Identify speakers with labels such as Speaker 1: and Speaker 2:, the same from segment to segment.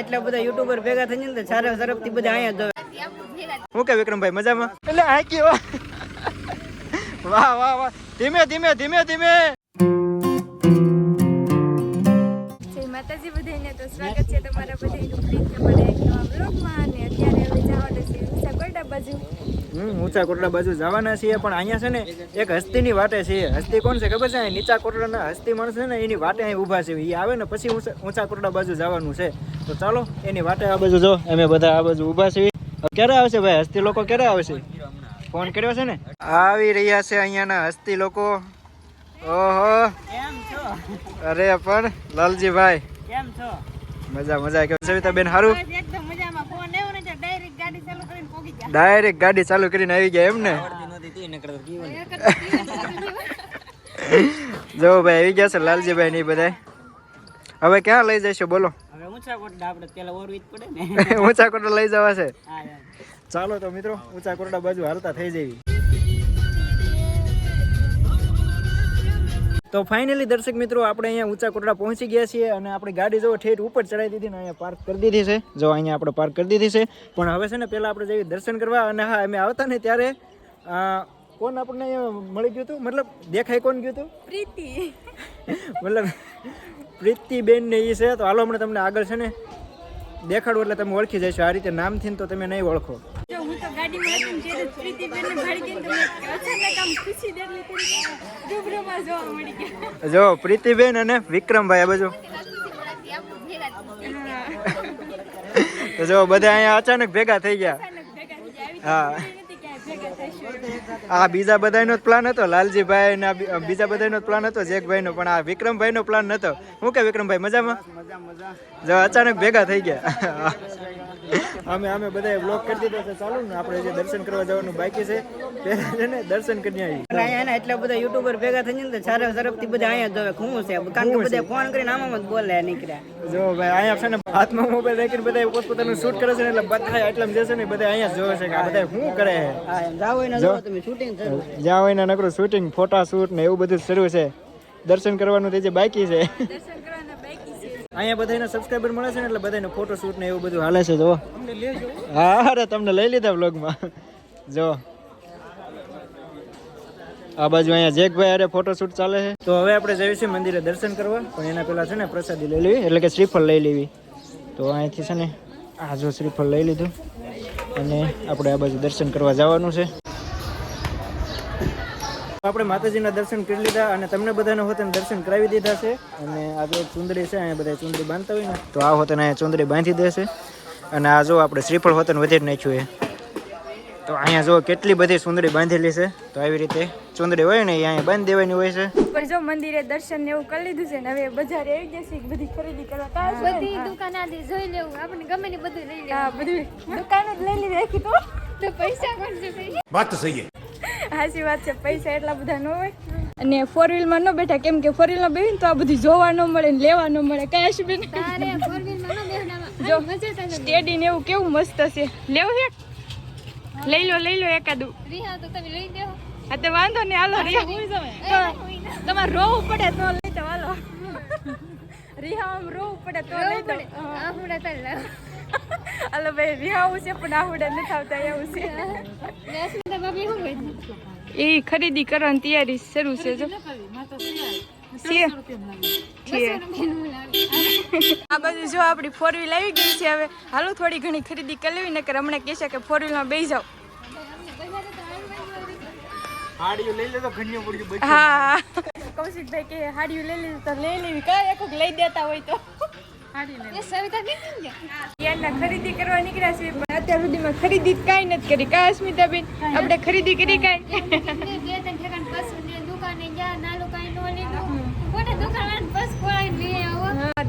Speaker 1: એટલા બધા યુટ્યુબર ભેગા થઈને ને સારા તરફથી બધા અહીંયા જ જોવે.
Speaker 2: હું કે વિક્રમભાઈ મજામાં? એટલે આ કેવા વાહ વાહ વાહ. ધીમે ધીમે ધીમે ધીમે.
Speaker 3: માતાજી બધાને તો સ્વાગત છે તમારા બધાનું બ્લોગમાં અને અત્યારે હવે જવાનું છે ઊંચા ગોડા બાજુ
Speaker 2: હમ ઊંચા કોટડા બાજુ જવાના છીએ પણ અહીંયા છે ને એક હસ્તીની વાટે છે. હસ્તી કોણ છે ખબર છે? નીચા કોટડાના હસ્તી માણસ છે ને એની વાટે અહીં ઊભા છે. એ આવે ને પછી ઊંચા- કોટડા બાજુ જવાનું છે. તો ચાલો એની વાટે આ બાજુ જો અમે બધા આ બાજુ ઊભા છીએ. ક્યારે આવશે ભાઈ? હસ્તી લોકો ક્યારે આવશે? ફોન કર્યો છે ને? આવી રહ્યા છે અહીંયાના હસ્તી લોકો. ઓહો. અરે પણ લાલજીભાઈ.
Speaker 1: કેમ છો?
Speaker 2: મજા મજા. કે સવિતાબેન? સારું
Speaker 1: એકદમ મજામાં ફોન આવ્યો ને ડાયરેક્ટ ગાડી ચાલુ કરીને પોગી ગયા
Speaker 2: ડાયરેક્ટ ગાડી ચાલુ કરીને આવી ગયા એમ ને જો ભાઈ આવી ગયા છે લાલજીભાઈ ની બધા હવે ક્યાં લઈ જઈશું બોલો.
Speaker 1: ઊંચા કોટડા
Speaker 2: લઈ જવા છે. ચાલો તો મિત્રો ઊંચા કોટડા બાજુ હાલતા થઈ જવી તો ફાઇનલી દર્શક મિત્રો આપણે અહીંયા ઊંચા કોટડા પહોંચી ગયા છીએ અને આપણી ગાડી જો ઠેઠ ઉપર ચડાવી દીધી ને અહીંયા પાર્ક કરી દીધી છે. જો અહીંયા આપણે પાર્ક કરી દીધી છે. પણ હવે છે ને પહેલાં આપણે જઈએ દર્શન કરવા અને હા અમે આવતા ને ત્યારે કોણ આપણને અહીંયા મળી ગયું હતું? મતલબ દેખાય કોણ ગયું હતું?
Speaker 3: પ્રીતિ.
Speaker 2: મતલબ પ્રીતિબેન ને એ છે. તો હાલો હમણાં તમને આગળ છે ને દેખાડું એટલે તમે ઓળખી જશો આ રીતે નામથી તો તમે નહીં ઓળખો.
Speaker 3: ગાડીમાં હતી ને ત્યારે જ પ્રીતિબેનને ભાડી ગઈ તો અચાનક આમ ખુશી દેખલી કરી રૂબરૂમાં જોવા મળી ગયા.
Speaker 2: જો પ્રીતિબેન અને વિક્રમભાઈ આ બાજુ. તો જો બધા અહીંયા અચાનક ભેગા થઈ ગયા.
Speaker 3: અચાનક ભેગા થઈ ગયા. આવી
Speaker 2: હા.
Speaker 3: આ
Speaker 2: બીજા બધાનો જ પ્લાન હતો લાલજીભાઈ ને બીજા બધાનો જ પ્લાન હતો જેકભાઈનો પણ આ વિક્રમભાઈનો પ્લાન નતો. હું કે વિક્રમભાઈ મજામાં? જો અચાનક ભેગા થઈ ગયા. અમે અમે બધા બ્લોક કરી દીધો છે. ચાલુ ને આપણે જે દર્શન કરવા જવાનું બાકી છે પહેલા છે ને દર્શન કરી આવી
Speaker 1: અહીંયા ને એટલા બધા યુટ્યુબર ભેગા થઈ ને સારા તરફથી બધા અહીંયા જ જોવે શું છે. કારણ કે બધા ફોન કરીને આમાં જ બોલે નીકળ્યા.
Speaker 2: જો ભાઈ અહીંયા છે ને હાથમાં મોબાઈલ રાખીને બધા પોતપોતાનું શૂટ કરે છે એટલે બધા એટલા જશે ને બધા અહીંયા જોવે છે કે આ બધા શું કરે. છે
Speaker 1: જાવ હોય ને
Speaker 2: જો.
Speaker 1: જો તમે શૂટિંગ થયું
Speaker 2: જ્યાં હોય ને નકરું શૂટિંગ ફોટા શૂટ ને એવું બધું શરૂ છે. દર્શન કરવાનું તે જે બાકી છે
Speaker 3: દર્શન કરવાના બાકી છે
Speaker 2: અહીંયા બધાને સબસ્ક્રાઈબર મળે છે ને એટલે બધાને ફોટો શૂટ ને એવું બધું હાલે છે જો હા અરે તમને લઈ લીધા વ્લોગમાં જો આ બાજુ અહીંયા જેકભાઈ અરે ફોટો શૂટ ચાલે છે. તો હવે આપણે જઈએ છીએ મંદિરે દર્શન કરવા. પણ એના પહેલાં છે ને પ્રસાદી લઈ લેવી એટલે કે શ્રીફળ લઈ લેવી. તો અહીંથી છે ને આ જો શ્રીફળ લઈ લીધું. અને આપણે આ બાજુ દર્શન કરવા જવાનું છે. આપણે માતાજીના દર્શન કરી લીધા અને તમને બધાને હોતને દર્શન કરાવી દીધા છે. અને આપણે ચુંદડી છે અહીંયા બધા ચુંદડી બાંધતા હોય ને તો આ હોતને ચુંદડી બાંધી દેશે અને આ જો આપણે શ્રીફળ હોતને વધી જ નાખ્યું તો અહીંયા જો કેટલી બધી સુંદરી બાંધેલી છે તો આવી રીતે ચુંદડી હોય ને અહીંયા બાંધી દેવાની હોય છે.
Speaker 3: પણ જો મંદિરે દર્શન ને એવું કરી લીધું છે ને હવે બજાર આવી જશે બધી ખરીદી કરવા.
Speaker 4: બધી દુકાન આધી જોઈ લેવું આપણે ગમે ને બધું લઈ લેવું.
Speaker 3: બધું દુકાન જ લઈ લીધી તો.
Speaker 4: પૈસા કોણ છે
Speaker 5: વાત સહી
Speaker 3: હાચી વાત છે પૈસા એટલા બધા ન હોય. અને ફોર વ્હીલમાં ન બેઠા કેમ કે ફોર વ્હીલમાં બેહીને તો આ બધું જોવા ન મળે ને લેવા ન મળે કાશ બેન
Speaker 4: ન
Speaker 3: જો સ્ટેડી ને એવું કેવું મસ્ત છે. લેવું હે? લઈ લો લઈ લો એકાદું.
Speaker 4: રિહા તો તમે લઈ દેવો
Speaker 3: હા તો વાંધો નહીં હાલો તમારે રોવું પડે તો લઈ તો હાલો. રિહા આમ રોવું પડે તો લઈ દો
Speaker 4: આ હુડા તારે
Speaker 3: હાલો ભાઈ રિહાવું છે પણ આહુડા નથી આવતા એવું છે એ ખરીદી કરવાની તૈયારી શરૂ છે જો આ બાજુ જો આપણી ફોર વ્હીલ આવી ગઈ છે હવે. હાલો થોડી ઘણી ખરીદી કરી લેવી નકર હમણાં કહેશે કે ફોર વ્હીલમાં બેસી જાઓ. હા. કૌશિકભાઈ કે હાડીઓ લઈ લે તો લઈ લેવી. કાંઈ એક લઈ દેતા હોય તો. ખરીદી કરવા નીકળ્યા છે પણ અત્યાર સુધીમાં ખરીદી કાંઈ નથી કરી. કા અસ્મિતાબેન આપણે ખરીદી કરી કાંઈ?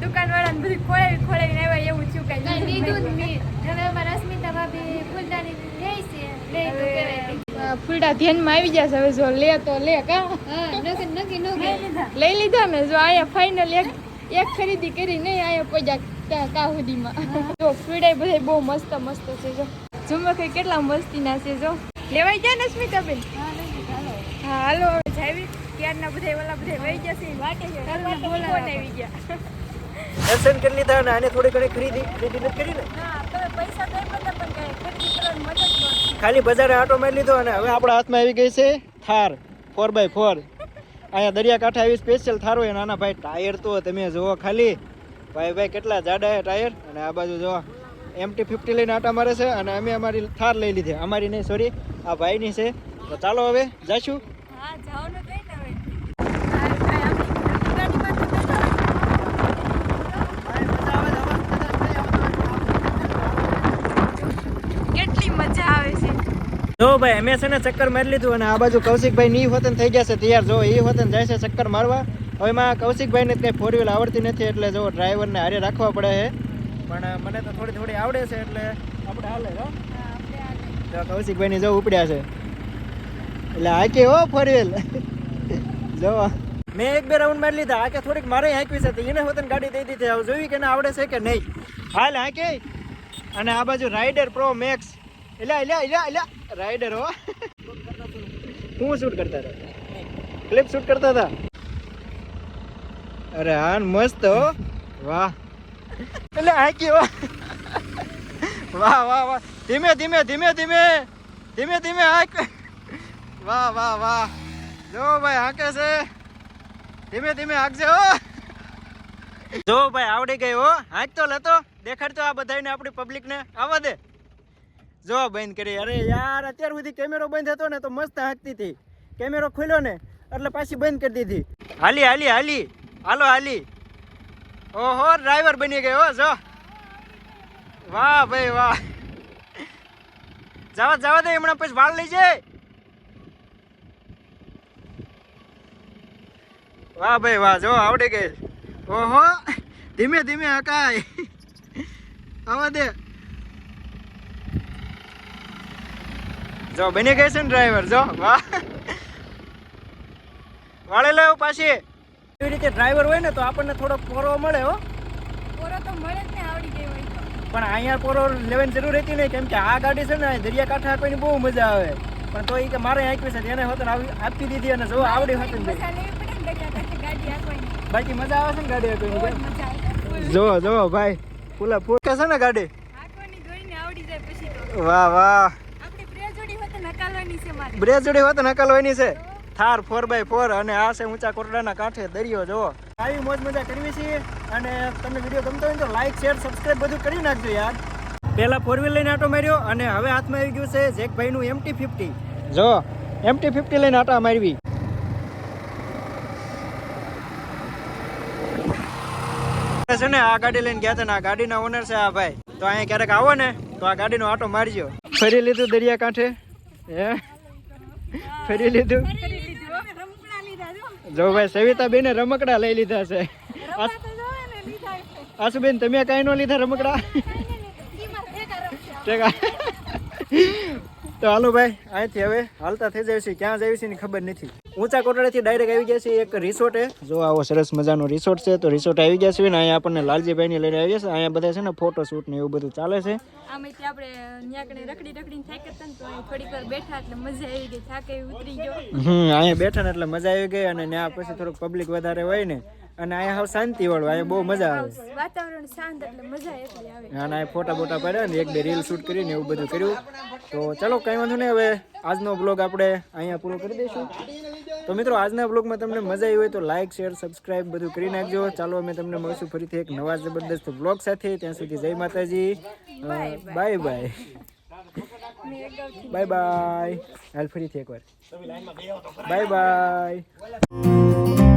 Speaker 4: દુકાને
Speaker 3: વાળા બધું ખોળાવી ખોળાવીને આવ્યા એવું થયું
Speaker 4: કઈ? લીધું હવે અમારા અસ્મિતા ભાભી ફૂલદાની લે છે. લે તો કહેવાય
Speaker 3: આ ફૂલડા ધ્યાનમાં આવી જશે હવે જો લે તો લે કા? લઈ લીધા. મેં જો અહીંયા ફાઇનલ એક એક ખરીદી કરી નહીં અહીંયા પહોંચ્યા કા સુધીમાં. જો ફૂલડા બધા બહુ મસ્ત મસ્ત છે જો. ઝુમર કઈ કેટલા મસ્તીના છે જો. લેવાઈ ગયા ને સ્મિતાબેન? હા હાલો. જાવી. ત્યારના બધા ઓલા બધા વહી ગયા છે વાટે છે. ફોન આવી ગયા?
Speaker 2: દર્શન કરી લીધા અને આને થોડી ઘણી ખરીદી ખરીદી કરી ને?
Speaker 3: હા તમે પૈસા આપ્યા હતા પણ કાંઈ ખરીદી કરવાની મદદ નથી
Speaker 2: ખાલી બજારે આટો મારી લીધો અને હવે આપણા હાથમાં આવી ગઈ છે થાર. ફોર બાય ફોર અહીંયા દરિયાકાંઠે આવી સ્પેશિયલ થાર હોય નાના ભાઈ ટાયર તો તમે જુઓ ખાલી. ભાઈ ભાઈ, કેટલા જાડા ટાયર અને આ બાજુ જુઓ. એમટી ફિફ્ટી લઈને આટા મારે છે અને અમે અમારી થાર લઈ લીધી. અમારી નહીં સોરી આ ભાઈની છે. તો ચાલો હવે જઈશું
Speaker 3: હા જાઓ ને હવે આ કાંઈ આપણી ગાડીમાં તો બેઠા કેટલી મજા આવે છે
Speaker 2: જો ભાઈ, અમે છે ને ચક્કર મારી લીધું અને આ બાજુ કૌશિકભાઈ ની હોતન થઈ છે તૈયાર. જો એ હોતન જાય છે ચક્કર મારવા, હવે એમાં કૌશિકભાઈને કંઈ ફોર વ્હીલ આવડતી નથી, એટલે જો ડ્રાઈવરને હારે રાખવા પડે છે. પણ મને તો થોડી થોડી આવડે છે, એટલે આપણે હાલે તો કૌશિકભાઈની જો ઉપડ્યા છે. એટલે હાકી હો ફોર વ્હીલ જો. મેં એક બે રાઉન્ડ મારી લીધા હાકે થોડીક મારે હાંકવી છે, તો એને હોતન ગાડી દઈ દીધી. હવે જોઈ કે ના આવડે છે કે નહીં. હાલ હાકે. અને આ બાજુ રાઇડર પ્રો મેક્સ એલા એલા એલા એલા રાઈડર હો હું શૂટ કરતા હતા ક્લિપ શૂટ કરતા હતા અરે હા મસ્ત હો વાહ એટલે આ કેવો વાહ વાહ વાહ ધીમે ધીમે ધીમે ધીમે ધીમે ધીમે આ વાહ વાહ વાહ જો ભાઈ હાંકે છે ધીમે ધીમે હાંકજે હો જો ભાઈ આવડી ગઈ હો હાંકતો લેતો દેખાડતો આ બધાને આપણી પબ્લિકને આવવા દે જો બંધ કરી. અરે યાર, અત્યાર સુધી કેમેરો બંધ હતો ને તો મસ્ત હાંકતી હતી. કેમેરો ખુલ્યો ને એટલે પાછી બંધ કરી દીધી. હાલી હાલી હાલી. હાલો, હાલી. ઓહો ડ્રાઈવર બની ગયો જો. વાહ, ભાઈ, વાહ. જવા જવા દે, હમણાં પછી વાળ લઈ જાય વાહ, ભાઈ, વાહ, જો, આવડી ગઈ. ઓહો, ધીમે ધીમે હકાય. આવા દે. જો બની ગઈ છે ને ડ્રાઈવર જો વાહ. વાળે લાવ પાછી. એવી રીતે ડ્રાઈવર હોય ને તો આપણને થોડો પોરો મળે હો.
Speaker 3: પોરો તો મળે જ ને આવડી ગઈ હોય
Speaker 2: પણ અહીંયા પોરો લેવાની જરૂર હતી નહીં કેમ કે આ ગાડી છે ને દરિયાકાંઠે આપવાની બહુ મજા આવે. પણ તો એ કે મારે આંકવી છે એને હોતન આપી દીધી અને જો આવડી હોતન
Speaker 3: દરિયા
Speaker 2: બાકી મજા આવે છે ને ગાડી આપવાની જો. જો ભાઈ. ફૂલા ફૂલ કે છે ને ગાડી?
Speaker 3: હાંકવાની જોઈને આવડી જાય પછી તો.
Speaker 2: વાહ વાહ
Speaker 3: આપણી પ્રિય જોડી હોય તો
Speaker 2: જોડી હોત નકલવાની છે. થાર ફોર બાય ફોર અને આ છે ઊંચા કોટડાના કાંઠે દરિયો જો આવી મોજ મજા કરવી છે અને તમને વીડિયો ગમતો હોય તો લાઈક શેર સબસ્ક્રાઈબ બધું કરી નાખજો યાર. પહેલા ફોર વ્હીલ લઈને આટો માર્યો અને હવે હાથમાં આવી ગયું છે જેકભાઈનું એમટી ફિફ્ટી જો એમટી ફિફ્ટી લઈને આટા મારવી. છે ને, આ ગાડી લઈને ગયા હતા ને, આ ગાડીના ઓનર છે આ ભાઈ. તો અહીંયા ક્યારેક આવો ને, તો આ ગાડીનો આટો મારજો. ફરી લીધું દરિયા કાંઠે. હે? ફરી લીધું?
Speaker 3: જો
Speaker 2: ભાઈ સવિતા બેને રમકડા લઈ લીધા છે.
Speaker 3: રમવા તો જોવે ને લીધા એટલે.
Speaker 2: આશુબેન તમે કઈ નો લીધા રમકડા. ટેકા તો હાલો ભાઈ અહીંથી હવે હાલતા થઈ જાય છે. ક્યાં જાય છે ખબર નથી. ઊંચા કોટડાથી ડાયરેક્ટ આવી ગયા છે એક રિસોર્ટ જો આવો સરસ મજાનો રિસોર્ટ છે તો રિસોર્ટ આવી ગયા છે ને અહીંયા આપણને લાલજીભાઈની લઈને આવી છે. અહીંયા બધા છે ને ફોટો શૂટ ને એવું બધું ચાલે છે.
Speaker 3: આમેથી આપણે ન્યા રખડી રખડીને થાક્યા હતા ને તો થોડીક વાર બેઠા એટલે મજા આવી ગઈ. થાક ઉતરી ગયો.
Speaker 2: હમ અહીંયા બેઠા ને એટલે મજા આવી ગઈ અને ત્યાં પછી થોડુંક પબ્લિક વધારે હોય ને અને અહીંયા હાવ શાંતિ વાળું અહીંયા બહુ મજા આવે.
Speaker 3: વાતાવરણ શાંત એટલે મજા એટલી આવે.
Speaker 2: અને ના ફોટા બોટા પડ્યા ને એક બે રીલ શૂટ કરીને એવું બધું કર્યું. તો ચલો કંઈ વાંધો નહીં હવે આજનો બ્લોગ આપણે અહીંયા પૂરો કરી દઈશું. તો મિત્રો આજના બ્લોગમાં તમને મજા આવી હોય તો લાઇક શેર સબસ્ક્રાઇબ બધું કરી નાખજો. ચાલો અમે તમને મળશું ફરીથી એક નવા જબરદસ્ત બ્લોગ સાથે. ત્યાં સુધી જય માતાજી. બાય બાય બાય બાય હાલ ફરીથી એકવાર. Bye bye